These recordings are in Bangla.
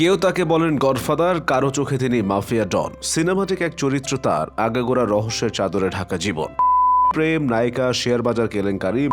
কেউ তাকে বলেন গডফাদার, কারও চোখে তিনি মাফিয়া ডন। সিনেমাটিক এক চরিত্র তার, আগাগোড়া রহস্যের চাদরে ঢাকা জীবন। প্রেম, নায়িকা, শেয়ার বাজার কেলেঙ্কারি,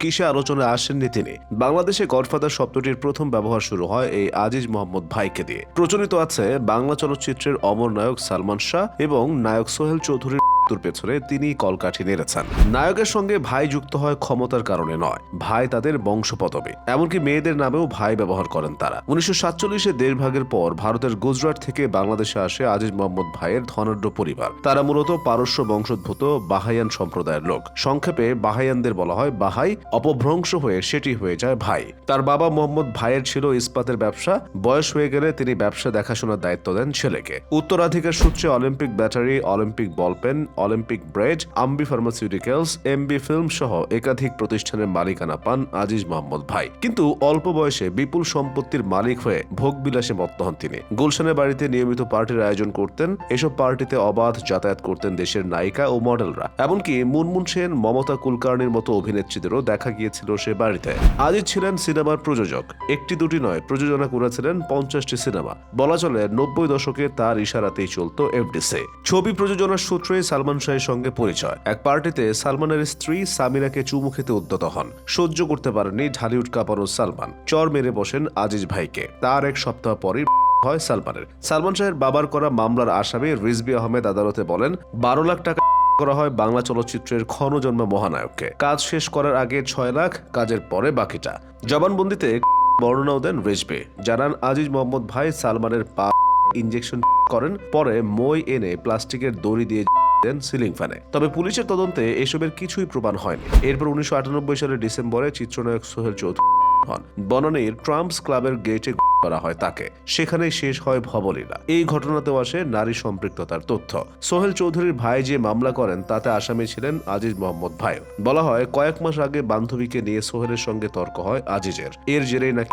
কিসে আলোচনায় আসেননি তিনি। বাংলাদেশে গডফাদার শব্দটির প্রথম ব্যবহার শুরু হয় এই আজিজ মোহাম্মদ ভাইকে দিয়ে। প্রচলিত আছে বাংলা চলচ্চিত্রের অমর নায়ক সালমান শাহ এবং নায়ক সোহেল চৌধুরীর মৃত্যুর পেছনে তিনি কলকাঠি নেড়েছেন। নায়কের সঙ্গে ভাই যুক্ত হয় ক্ষমতার কারণে নয়। ভাই তাদের বংশপদবে। এমনকি মেয়েদের নামেও ভাই ব্যবহার করেন তারা। উনিশশো সাতচল্লিশে দেড় ভাগের পর ভারতের গুজরাট থেকে বাংলাদেশে আসে আজিজ মোহাম্মদ ভাইয়ের ধনাঢ্য পরিবার। তারা মূলত পারস্য বংশোদ্ভূত বাহাইয়ান সম্প্রদায়ের লোক। সংক্ষেপে বাহাইয়ানদের বলা হয় বাহাই, অপভ্রংশ হয়ে সেটি হয়ে যায় ভাই। তার বাবা মোহাম্মদ ভাইয়ের ছিল ইস্পাতের ব্যবসা। বয়স হয়ে গেলে তিনি ব্যবসা দেখাশোনার দায়িত্ব দেন ছেলেকে। উত্তরাধিকার সূত্রে Olympic battery, Olympic ballpen Olympic bread, Ambee pharmaceuticals MB film সহ একাধিক প্রতিষ্ঠানের মালিকানা পান আজিজ মোহাম্মদ ভাই। কিন্তু অল্প বয়সে বিপুল সম্পত্তির মালিক হয়ে ভোগবিলাসে মত্ত হন তিনি। গুলশানের বাড়িতে নিয়মিত পার্টির আয়োজন করতেন। এসব পার্টিতে অবাধ যাতায়াত করতেন দেশের নায়িকা ও মডেলরা। এমনকি মুনমুন সেন, মমতা কুলকার্নির মতো অভিনেত্রীদেরও দেখা গিয়েছিল সে বাড়িতে। আজিজ ছিলেন সিনেমার প্রযোজক। একটি দুটি নয়, প্রযোজনা করেছিলেন পঞ্চাশটি সিনেমা। বলা চলে, নব্বই দশকে তার ইশারাতেই চলত এফডিসি। ছবি প্রযোজনার সূত্রে সালমান শাহের সঙ্গে পরিচয়। এক পার্টিতে সালমানের স্ত্রী সামিরাকে চুমু খেতে উদ্যত হন। সহ্য করতে পারেননি ঢালিউড কাঁপানো সালমান। চর মেরে বসেন আজিজ ভাইকে। তার এক সপ্তাহ পরই হয় সালমানের। সালমান শাহের বাবার করা মামলার আসামি রিজবি আহমেদ আদালতে বলেন, বারো লাখ টাকা করা হয় বাংলা চলচ্চিত্রের ক্ষণজন্ম মহানায়ককে। কাজ শেষ করার আগে ছয় লাখ, কাজের পরে বাকিটা। জবানবন্দিতে বর্ণনাও দেন রিজবি জানান, আজিজ মোহাম্মদ ভাই সালমানের পা ইনজেকশন করেন, পরে মই এনে প্লাস্টিকের দড়ি দিয়ে দেন সিলিং ফ্যানে। তবে পুলিশের তদন্তে এসবের কিছুই প্রমাণ হয়নি। এরপর উনিশশো আটানব্বই সালের ডিসেম্বরে চিত্রনায়ক সোহেল চৌধুরী হন। বনানীর ট্রাম্পস ক্লাবের গেটে করা হয় তাকে। সেখানেই শেষ হয় ভবলীলা। এই ঘটনাতেও আসে নারী সম্পৃক্ততার তথ্য। সোহেল চৌধুরীর ভাই যে মামলা করেন, তাতে আসামি ছিলেন আজিজ মোহাম্মদ ভাই। বলা হয়, কয়েক মাস আগে বান্ধবীকে নিয়ে সোহেলের সঙ্গে তর্ক হয় আজিজের। এর জেরেই নাকি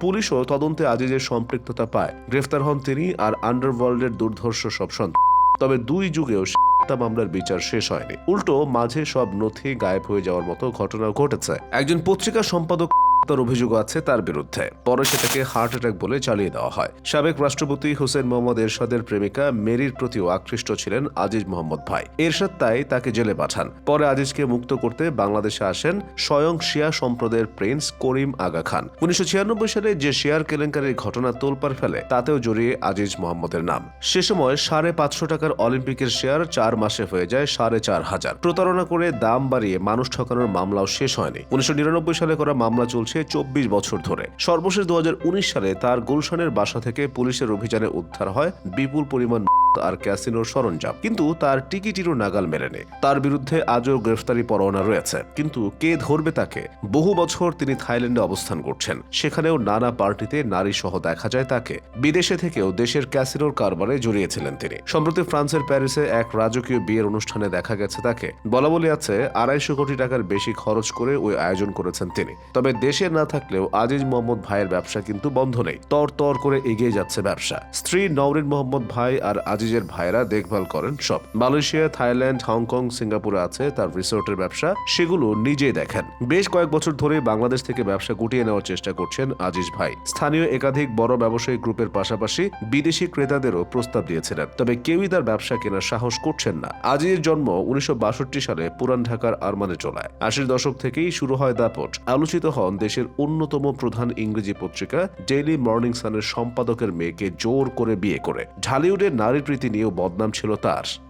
পুলিশও তদন্তে আজিজের সম্পৃক্ততা পায়। গ্রেফতার হন তিনি আর আন্ডারওয়ার্ল্ডের দুর্ধর্ষ সব সন্তান। তবে দুই যুগেও হত্যা মামলার বিচার শেষ হয়নি। উল্টো মাঝে সব নথি গায়েব হয়ে যাওয়ার মতো ঘটনাও ঘটেছে। একজন পত্রিকা সম্পাদক হত্যার অভিযোগ আছে তার বিরুদ্ধে। পরে সেটাকে হার্ট অ্যাটাক বলে চালিয়ে দেওয়া হয়। সাবেক রাষ্ট্রপতি হোসেন মোহাম্মদ এরশাদের প্রেমিকা মেরির প্রতিও আকৃষ্ট ছিলেন আজিজ মোহাম্মদ ভাই। এরশাদ তাই তাকে জেলে পাঠান। পরে আজিজকে মুক্ত করতে বাংলাদেশে আসেন স্বয়ং শিয়া সম্প্রদায়ের প্রিন্স করিম আগা খান। উনিশশো ছিয়ানব্বই সালে যে শেয়ার কেলেঙ্কারির ঘটনা তোলপার ফেলে, তাতেও জড়িয়ে আজিজ মোহাম্মদের নাম। সে সময় সাড়ে পাঁচশো টাকার অলিম্পিকের শেয়ার চার মাসে হয়ে যায় সাড়ে চার হাজার। প্রতারণা করে দাম বাড়িয়ে মানুষ ঠকানোর মামলাও শেষ হয়নি। উনিশশো নিরানব্বই সালে করা মামলা চলছে চব্বিশ বছর ধরে। সর্বশেষ দু হাজার উনিশ সালে তার গুলশানের বাসা থেকে পুলিশের অভিযানে উদ্ধার হয় বিপুল পরিমাণ আর ক্যাসিনোর সরঞ্জাম। কিন্তু তার টিকিটিরও নাগাল মেলেনি। তার বিরুদ্ধে আজও গ্রেফতারি পরোয়ানা রয়েছে। কিন্তু কে ধরবে তাকে? বহু বছর তিনি থাইল্যান্ডে অবস্থান করছেন। সেখানেও নানা পার্টিতে নারী সহ দেখা যায় তাকে। বিদেশে থেকেও দেশের ক্যাসিনোর কারবারে জড়িয়েছিলেন তিনি। সম্প্রতি ফ্রান্সের প্যারিসে এক রাজকীয় বিয়ের অনুষ্ঠানে দেখা গেছে তাকে। বলা বলি আছে, আড়াইশো কোটি টাকার বেশি খরচ করে ওই আয়োজন করেছেন তিনি। তবে দেশে না থাকলেও আজিজ মোহাম্মদ ভাইয়ের ব্যবসা কিন্তু বন্ধ নেই। তর তর করে এগিয়ে যাচ্ছে ব্যবসা। স্ত্রী নওরিন মোহাম্মদ ভাই আর আজিজের ভাইরা দেখভাল করেন সব। মালয়েশিয়া, থাইল্যান্ড, হংকং, সিঙ্গাপুরে আছে তার রিসোর্টের ব্যবসা। সেগুলো নিজেই দেখেন। বেশ কয়েক বছর ধরে বাংলাদেশ থেকে ব্যবসা গুটিয়ে নেওয়ার চেষ্টা করছেন আজিজ ভাই। স্থানীয় একাধিক বড় ব্যবসায়ী গ্রুপের পাশাপাশি বিদেশি ক্রেতাদেরও প্রস্তাব দিয়েছিলেন। তবে কেউই তার ব্যবসা কেনার সাহস করছেন না। আজিজের জন্ম উনিশশো বাষট্টি সালে পুরান ঢাকার আরমানে চলায়। আশির দশক থেকেই শুরু হয় দাপট। আলোচিত হন দেশের অন্যতম প্রধান ইংরেজি পত্রিকা ডেইলি মর্নিং সানের সম্পাদকের মেয়েকে জোর করে বিয়ে করে। ঢালিউডের নারী প্রীতি নিয়েও বদনাম ছিল তার।